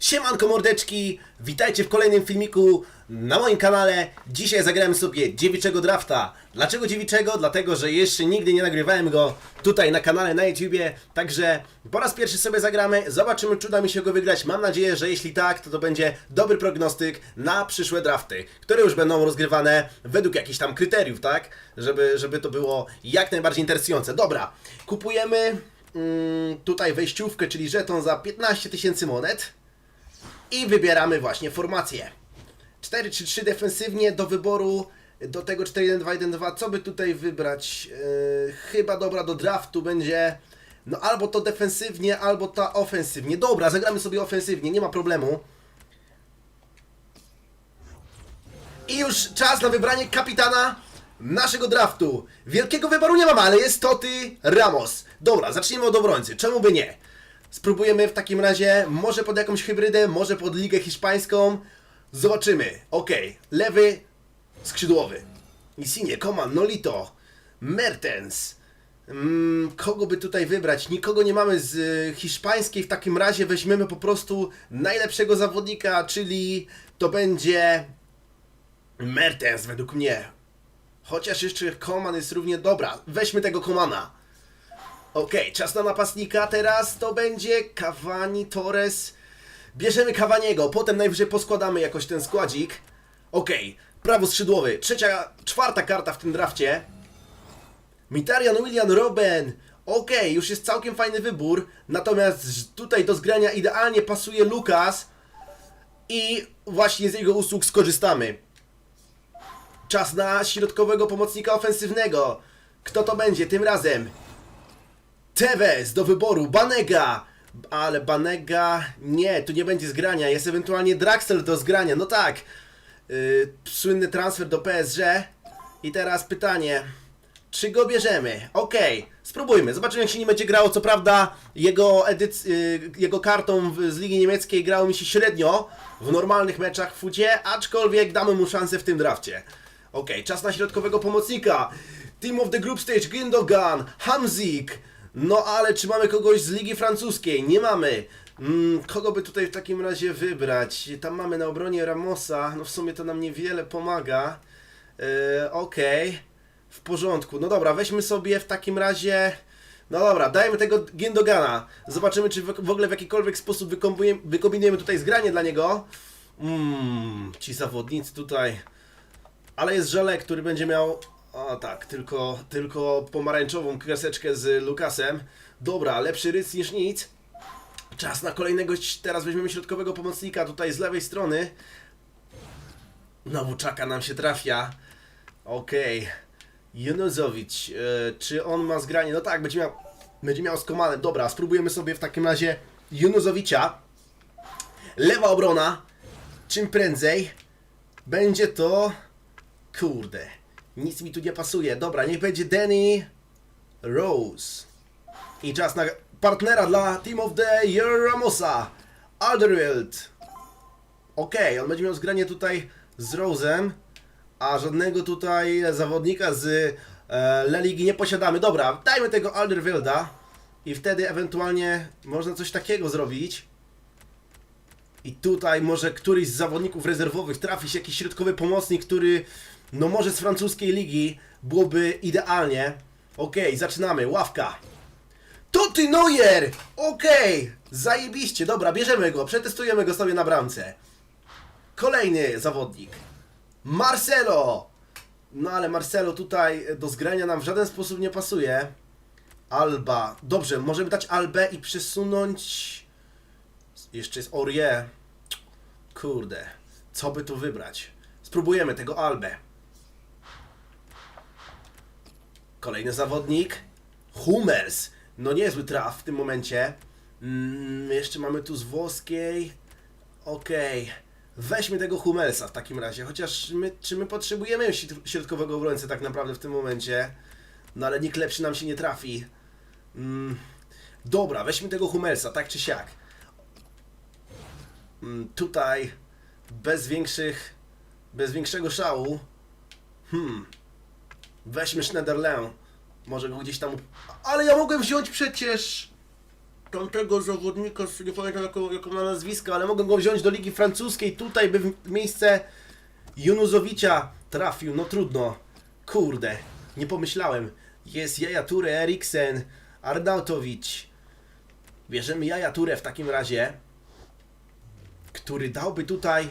Siemanko mordeczki, witajcie w kolejnym filmiku na moim kanale. Dzisiaj zagrałem sobie dziewiczego drafta. Dlaczego dziewiczego? Dlatego, że jeszcze nigdy nie nagrywałem go tutaj na kanale na YouTubie. Także po raz pierwszy sobie zagramy, zobaczymy czy uda mi się go wygrać. Mam nadzieję, że jeśli tak, to to będzie dobry prognostyk na przyszłe drafty, które już będą rozgrywane według jakichś tam kryteriów, tak? Żeby, żeby to było jak najbardziej interesujące. Dobra, kupujemy mm, tutaj wejściówkę, czyli żeton za 15 tysięcy monet. I wybieramy właśnie formację. 4-3-3 defensywnie do wyboru, do tego 4-1-2-1-2. Co by tutaj wybrać? Yy, chyba dobra do draftu będzie. No albo to defensywnie, albo ta ofensywnie. Dobra, zagramy sobie ofensywnie, nie ma problemu. I już czas na wybranie kapitana naszego draftu. Wielkiego wyboru nie mamy, ale jest to ty Ramos. Dobra, zacznijmy od obrońcy. Czemu by nie? Spróbujemy w takim razie, może pod jakąś hybrydę, może pod ligę hiszpańską. Zobaczymy. Okej, lewy skrzydłowy. Insigne, Coman, Nolito, Mertens. Mm, kogo by tutaj wybrać? Nikogo nie mamy z y, hiszpańskiej. W takim razie weźmiemy po prostu najlepszego zawodnika, czyli to będzie Mertens według mnie. Chociaż jeszcze Coman jest równie dobra. Weźmy tego Comana. Okej, czas na napastnika teraz to będzie Cavani, Torres. Bierzemy Cavaniego, potem najwyżej poskładamy jakoś ten składzik. Okej, prawo skrzydłowy, trzecia, czwarta karta w tym drafcie. Mitarian, William, Robben. Okej, już jest całkiem fajny wybór. Natomiast tutaj do zgrania idealnie pasuje Lukas. I właśnie z jego usług skorzystamy. Czas na środkowego pomocnika ofensywnego. Kto to będzie tym razem? Tevez do wyboru, Banega! Ale Banega, nie, tu nie będzie zgrania, jest ewentualnie Draxler do zgrania, no tak. Yy, słynny transfer do PSG. I teraz pytanie, czy go bierzemy? Okej, spróbujmy, zobaczymy jak się nie będzie grało. Co prawda jego, edyc- yy, jego kartą z Ligi Niemieckiej grało mi się średnio w normalnych meczach w fucie, aczkolwiek damy mu szansę w tym drafcie. Okej, czas na środkowego pomocnika. Team of the Group Stage, Gündogan, Hamzik. No ale czy mamy kogoś z Ligi Francuskiej? Nie mamy. Mm, kogo by tutaj w takim razie wybrać? Tam mamy na obronie Ramosa. No w sumie to nam niewiele pomaga. Yy, Okej. W porządku. No dobra, weźmy sobie w takim razie... No dobra, dajmy tego Gindogana. Zobaczymy, czy w ogóle w jakikolwiek sposób wykombinujemy tutaj zgranie dla niego. Mmm, ci zawodnicy tutaj... Ale jest żele, który będzie miał. O tak, tylko, tylko pomarańczową kreseczkę z Lukasem. Dobra, lepszy rys niż nic. Czas na kolejnego. Teraz weźmiemy środkowego pomocnika tutaj z lewej strony. Znowu czaka nam się trafia. Okej. Junozowicz. E, czy on ma zgranie? No tak, będzie miał, będzie miał skomane. Dobra, spróbujemy sobie w takim razie Junozowicza. Lewa obrona. Czym prędzej. Będzie to. Kurde, nic mi tu nie pasuje. Dobra, niech będzie Danny Rose. I czas na partnera dla Team of the Year Ramosa, Alderweireld. Okej, on będzie miał zgranie tutaj z Rose'em, a żadnego tutaj zawodnika z e, Ligi nie posiadamy. Dobra, dajmy tego Alderweirelda i wtedy ewentualnie można coś takiego zrobić. I tutaj może któryś z zawodników rezerwowych trafi jakiś środkowy pomocnik, który no może z francuskiej ligi byłoby idealnie. Okej, zaczynamy. Ławka. Tuty Neuer! Okej, zajebiście. Dobra, bierzemy go, przetestujemy go sobie na bramce. Kolejny zawodnik. Marcelo! No ale Marcelo tutaj do zgrania nam w żaden sposób nie pasuje. Alba. Dobrze, możemy dać Albę i przesunąć... Jeszcze jest Aurier. Kurde, co by tu wybrać? Spróbujemy tego Albę. Kolejny zawodnik. Hummels. No niezły traf w tym momencie. Mm, jeszcze mamy tu z włoskiej. Okej. Weźmy tego Hummelsa w takim razie. Chociaż my, czy my potrzebujemy środ- środkowego obrońcę tak naprawdę w tym momencie? No ale nikt lepszy nam się nie trafi. Mm, dobra, weźmy tego Hummelsa, tak czy siak. Mm, tutaj bez większych, bez większego szału. Hmm. Weźmy Schneiderlin. Może go gdzieś tam. Ale ja mogłem wziąć przecież. tamtego zawodnika, nie pamiętam jaką, jaką ma nazwisko, ale mogę go wziąć do Ligi Francuskiej, tutaj by w miejsce Junuzowicza trafił, no trudno. Kurde, nie pomyślałem. Jest Jaja Ture, Eriksen, Arnautowicz. Bierzemy Jaja Ture w takim razie, który dałby tutaj...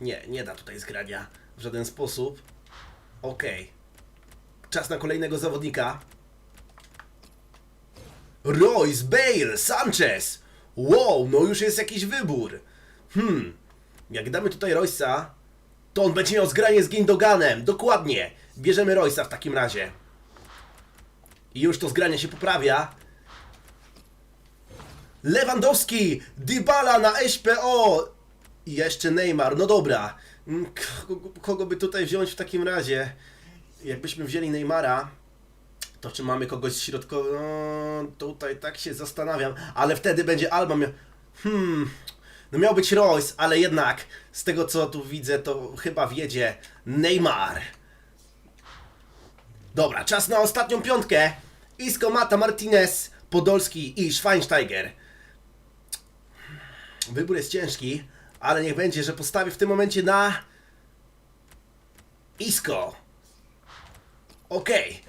Nie, nie da tutaj zgrania w żaden sposób. Okej. Czas na kolejnego zawodnika. Royce, Bale, Sanchez. Wow, no już jest jakiś wybór. Hmm, jak damy tutaj Royce'a, to on będzie miał zgranie z Gindoganem. Dokładnie. Bierzemy Royce'a w takim razie. I już to zgranie się poprawia. Lewandowski, Dybala na SPO i jeszcze Neymar. No dobra. Mm, Kogo, kogo by tutaj wziąć w takim razie? Jakbyśmy wzięli Neymara, to czy mamy kogoś środkowo? No, tutaj tak się zastanawiam, ale wtedy będzie Alba miał... Hmm... No miał być Royce, ale jednak z tego co tu widzę, to chyba wiedzie Neymar. Dobra, czas na ostatnią piątkę. Isco, Mata, Martinez, Podolski i Schweinsteiger. Wybór jest ciężki, ale niech będzie, że postawię w tym momencie na Isco. Okej.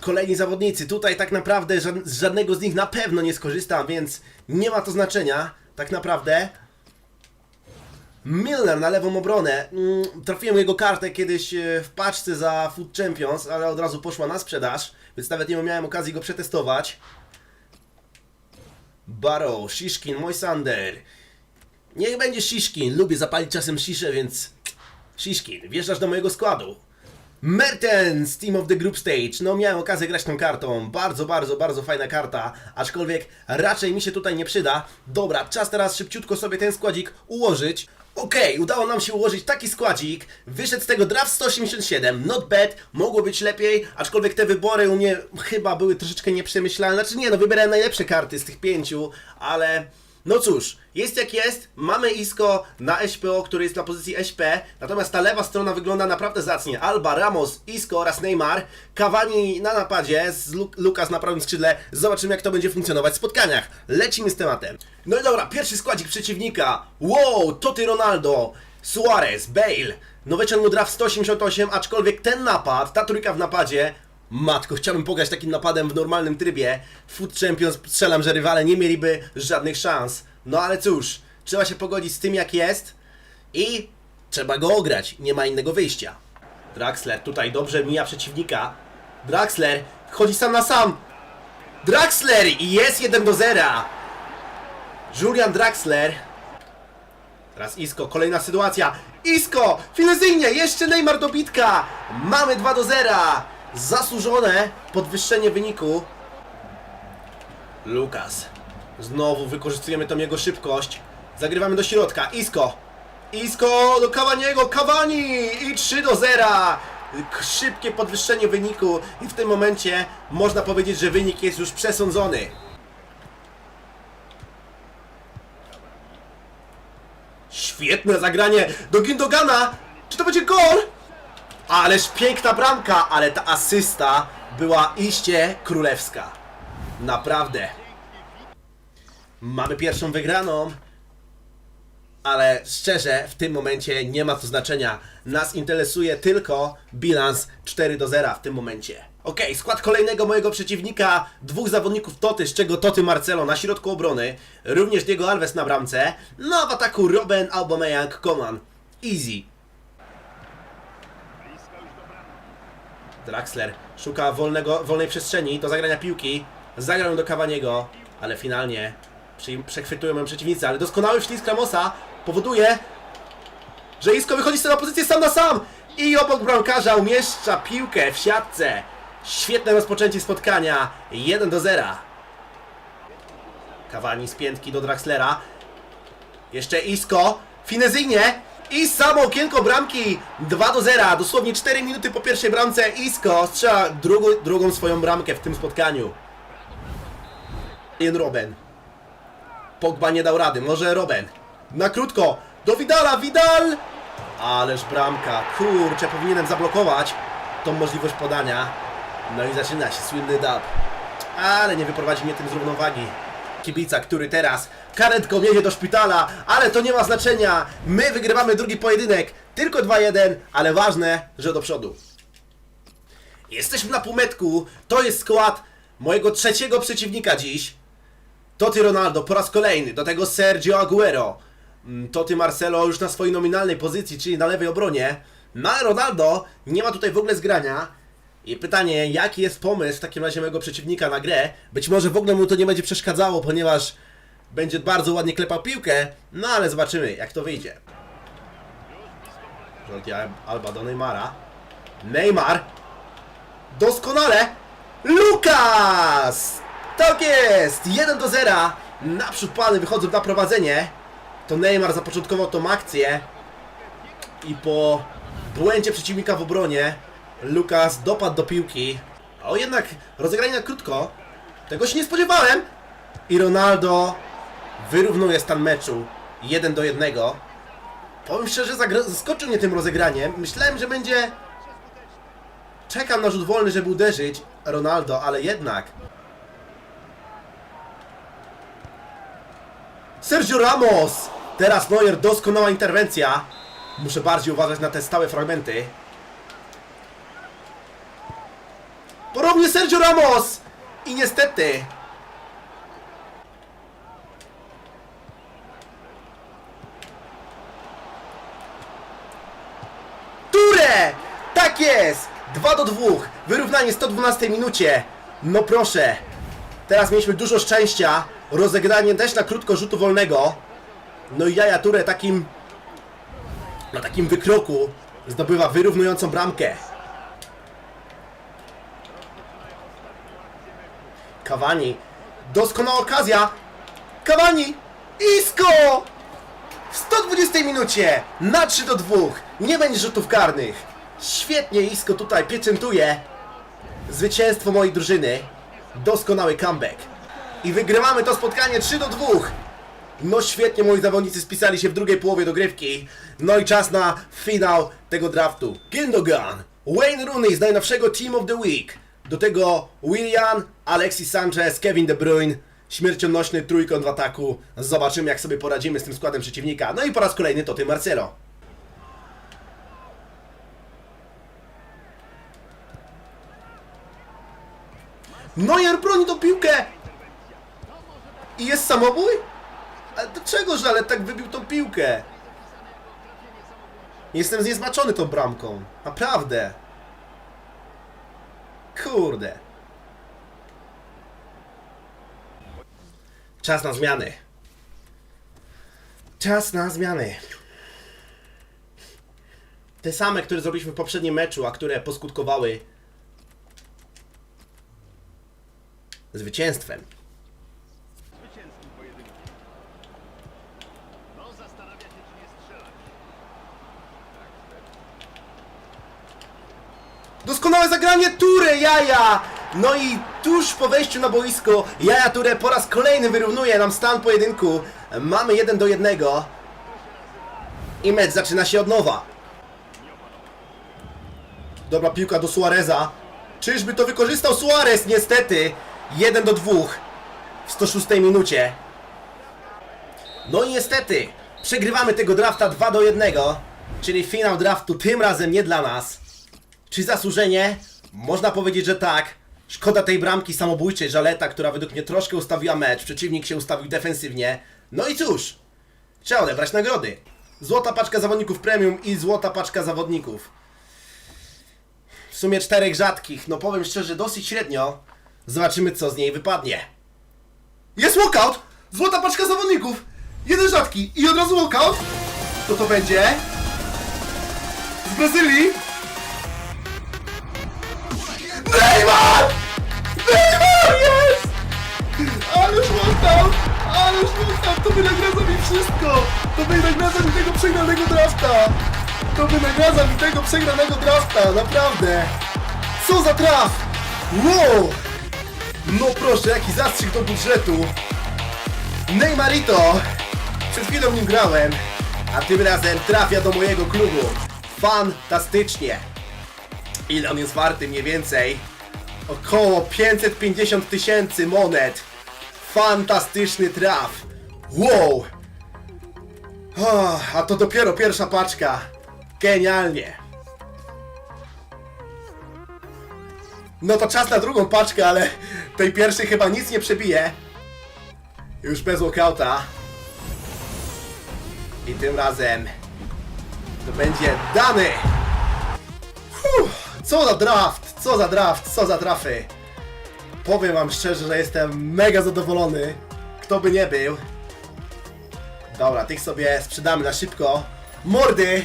Kolejni zawodnicy. Tutaj tak naprawdę z żadnego z nich na pewno nie skorzystam, więc nie ma to znaczenia. Tak naprawdę. Milner na lewą obronę. Mm, Trafiłem jego kartę kiedyś e, w paczce za Food Champions, ale od razu poszła na sprzedaż, więc nawet nie miałem okazji go przetestować. Barrow, Shishkin, Moisander. Niech będzie Shishkin. Lubię zapalić czasem shiszę, więc Shishkin, wjeżdżasz do mojego składu. Mertens, Team of the Group Stage. No miałem okazję grać tą kartą. Bardzo, bardzo, bardzo fajna karta. Aczkolwiek raczej mi się tutaj nie przyda. Dobra, czas teraz szybciutko sobie ten składzik ułożyć. Okej, udało nam się ułożyć taki składzik. Wyszedł z tego draft 187. Not bad, mogło być lepiej. Aczkolwiek te wybory u mnie chyba były troszeczkę nieprzemyślane. Znaczy nie, no wybierałem najlepsze karty z tych pięciu, ale... No cóż, jest jak jest, mamy Isco na SPO, który jest na pozycji SP, natomiast ta lewa strona wygląda naprawdę zacnie. Alba, Ramos, Isco oraz Neymar, Cavani na napadzie, z Lu Lukas na prawym skrzydle. Zobaczymy jak to będzie funkcjonować w spotkaniach. Lecimy z tematem. No i dobra, pierwszy składzik przeciwnika. Wow, Toty Ronaldo, Suarez, Bale. Nowy draft 188, aczkolwiek ten napad, ta trójka w napadzie, Matko, chciałbym pograć takim napadem w normalnym trybie. Food Champions strzelam, że rywale nie mieliby żadnych szans. No ale cóż, trzeba się pogodzić z tym jak jest i trzeba go ograć. Nie ma innego wyjścia. Draxler tutaj dobrze mija przeciwnika. Draxler chodzi sam na sam. Draxler i jest 1 do 0. Julian Draxler. Teraz Isco, kolejna sytuacja. Isco, finezyjnie, jeszcze Neymar dobitka. Mamy 2 do 0. Zasłużone podwyższenie wyniku. Lukas. Znowu wykorzystujemy tą jego szybkość. Zagrywamy do środka. Isco. Isco do Cavaniego. Cavani i 3 do 0. K- Szybkie podwyższenie wyniku i w tym momencie można powiedzieć, że wynik jest już przesądzony. Świetne zagranie do Gindogana. Czy to będzie gol? Ależ piękna bramka, ale ta asysta była iście królewska. Naprawdę. Mamy pierwszą wygraną. Ale szczerze, w tym momencie nie ma to znaczenia. Nas interesuje tylko bilans 4 do 0 w tym momencie. Ok, skład kolejnego mojego przeciwnika. Dwóch zawodników Toty, z czego Toty Marcelo na środku obrony. Również Diego Alves na bramce. No w ataku Robben, Aubameyang, Coman. Easy. Draxler szuka wolnego, wolnej przestrzeni do zagrania piłki. Zagrał ją do Cavaniego, ale finalnie przechwytują ją przeciwnicy. Ale doskonały ślizg Ramosa powoduje, że Isco wychodzi z tego na pozycję sam na sam i obok bramkarza umieszcza piłkę w siatce. Świetne rozpoczęcie spotkania. 1 do 0. Cavani z piętki do Draxlera. Jeszcze Isco. Finezyjnie. I samo okienko bramki 2 do 0. Dosłownie 4 minuty po pierwszej bramce Isco strzela drugą, drugą swoją bramkę w tym spotkaniu. Ian Robben. Pogba nie dał rady. Może Robben. Na krótko. Do Vidala. Vidal! Ależ bramka. Kurczę, powinienem zablokować tą możliwość podania. No i zaczyna się słynny dub. Ale nie wyprowadzi mnie tym z równowagi. Kibica, który teraz karetką jedzie do szpitala, ale to nie ma znaczenia. My wygrywamy drugi pojedynek, tylko 2-1, ale ważne, że do przodu. Jesteśmy na półmetku, to jest skład mojego trzeciego przeciwnika dziś. Toty Ronaldo po raz kolejny, do tego Sergio Aguero. Mm, Toty Marcelo już na swojej nominalnej pozycji, czyli na lewej obronie. No ale Ronaldo nie ma tutaj w ogóle zgrania. I pytanie, jaki jest pomysł w takim razie mojego przeciwnika na grę? Być może w ogóle mu to nie będzie przeszkadzało, ponieważ będzie bardzo ładnie klepał piłkę. No ale zobaczymy, jak to wyjdzie. Jordi Alba do Neymara. Neymar. Doskonale. Lukas! Tak jest! 1 do 0. Naprzód pany wychodzą na prowadzenie. To Neymar zapoczątkował tą akcję. I po błędzie przeciwnika w obronie Lukas dopadł do piłki. O jednak rozegranie na krótko. Tego się nie spodziewałem. I Ronaldo wyrównuje stan meczu 1 do 1. Powiem szczerze, zaskoczył mnie tym rozegraniem. Myślałem, że będzie Czekam na rzut wolny, żeby uderzyć Ronaldo, ale jednak. Sergio Ramos! Teraz Neuer, doskonała interwencja. Muszę bardziej uważać na te stałe fragmenty. Ponownie Sergio Ramos! I niestety... Ture! Tak jest! 2 do 2. Wyrównanie w 112 minucie. No proszę. Teraz mieliśmy dużo szczęścia. Rozegranie też na krótko rzutu wolnego. No i Jaja Ture takim na takim wykroku zdobywa wyrównującą bramkę. Kawani. Doskonała okazja. Kawani. Isko! W 120 minucie na 3 do 2. Nie będzie rzutów karnych. Świetnie Isko tutaj pieczętuje zwycięstwo mojej drużyny. Doskonały comeback. I wygrywamy to spotkanie 3 do 2. No świetnie moi zawodnicy spisali się w drugiej połowie dogrywki. No i czas na finał tego draftu. Gündogan, Wayne Rooney z najnowszego Team of the Week. Do tego Willian, Alexis Sanchez, Kevin De Bruyne. Śmiercionośny trójkąt w ataku. Zobaczymy jak sobie poradzimy z tym składem przeciwnika. No i po raz kolejny to ty Marcelo. Neuer broni tą piłkę! I jest samobój? Ale do czegoż, ale tak wybił tą piłkę? Jestem zniesmaczony tą bramką. Naprawdę. Kurde. Czas na zmiany. Czas na zmiany. Te same, które zrobiliśmy w poprzednim meczu, a które poskutkowały zwycięstwem. zwycięskim pojedynku. No, zastanawia się, czy nie strzelać. Doskonałe zagranie Ture, Jaja! No i tuż po wejściu na boisko Jaja Ture po raz kolejny wyrównuje nam stan pojedynku. Mamy 1 do 1. I mecz zaczyna się od nowa. Dobra piłka do Suareza. Czyżby to wykorzystał Suarez? Niestety. 1 do 2 w 106 minucie. No i niestety, przegrywamy tego drafta 2 do 1, czyli finał draftu tym razem nie dla nas. Czy zasłużenie? Można powiedzieć, że tak. Szkoda tej bramki samobójczej Żaleta, która według mnie troszkę ustawiła mecz. Przeciwnik się ustawił defensywnie. No i cóż, trzeba odebrać nagrody. Złota paczka zawodników premium i złota paczka zawodników. W sumie czterech rzadkich. No powiem szczerze, dosyć średnio. Zobaczymy, co z niej wypadnie. Jest walkout! Złota paczka zawodników! Jeden rzadki i od razu walkout! To to będzie... Z Brazylii! Neymar! Neymar jest! Ależ walkout! Ależ walkout! To wynagradza mi wszystko! To wynagradza mi tego przegranego drafta! To wynagradza mi tego przegranego drafta! Naprawdę! Co za traf! Wow! No proszę, jaki zastrzyk do budżetu! Neymarito! Przed chwilą nim grałem, a tym razem trafia do mojego klubu. Fantastycznie! Ile on jest warty mniej więcej? Około 550 tysięcy monet. Fantastyczny traf. Wow. O, a to dopiero pierwsza paczka. Genialnie. No to czas na drugą paczkę, ale tej pierwszej chyba nic nie przebije. Już bez walkouta. I tym razem to będzie dany. Co za draft, co za draft, co za trafy. Powiem wam szczerze, że jestem mega zadowolony. Kto by nie był. Dobra, tych sobie sprzedamy na szybko. Mordy,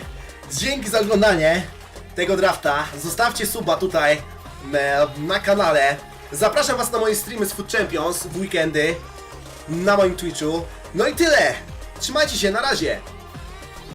dzięki za oglądanie tego drafta. Zostawcie suba tutaj e, na kanale. Zapraszam was na moje streamy z Food Champions w weekendy na moim Twitchu. No i tyle. Trzymajcie się, na razie.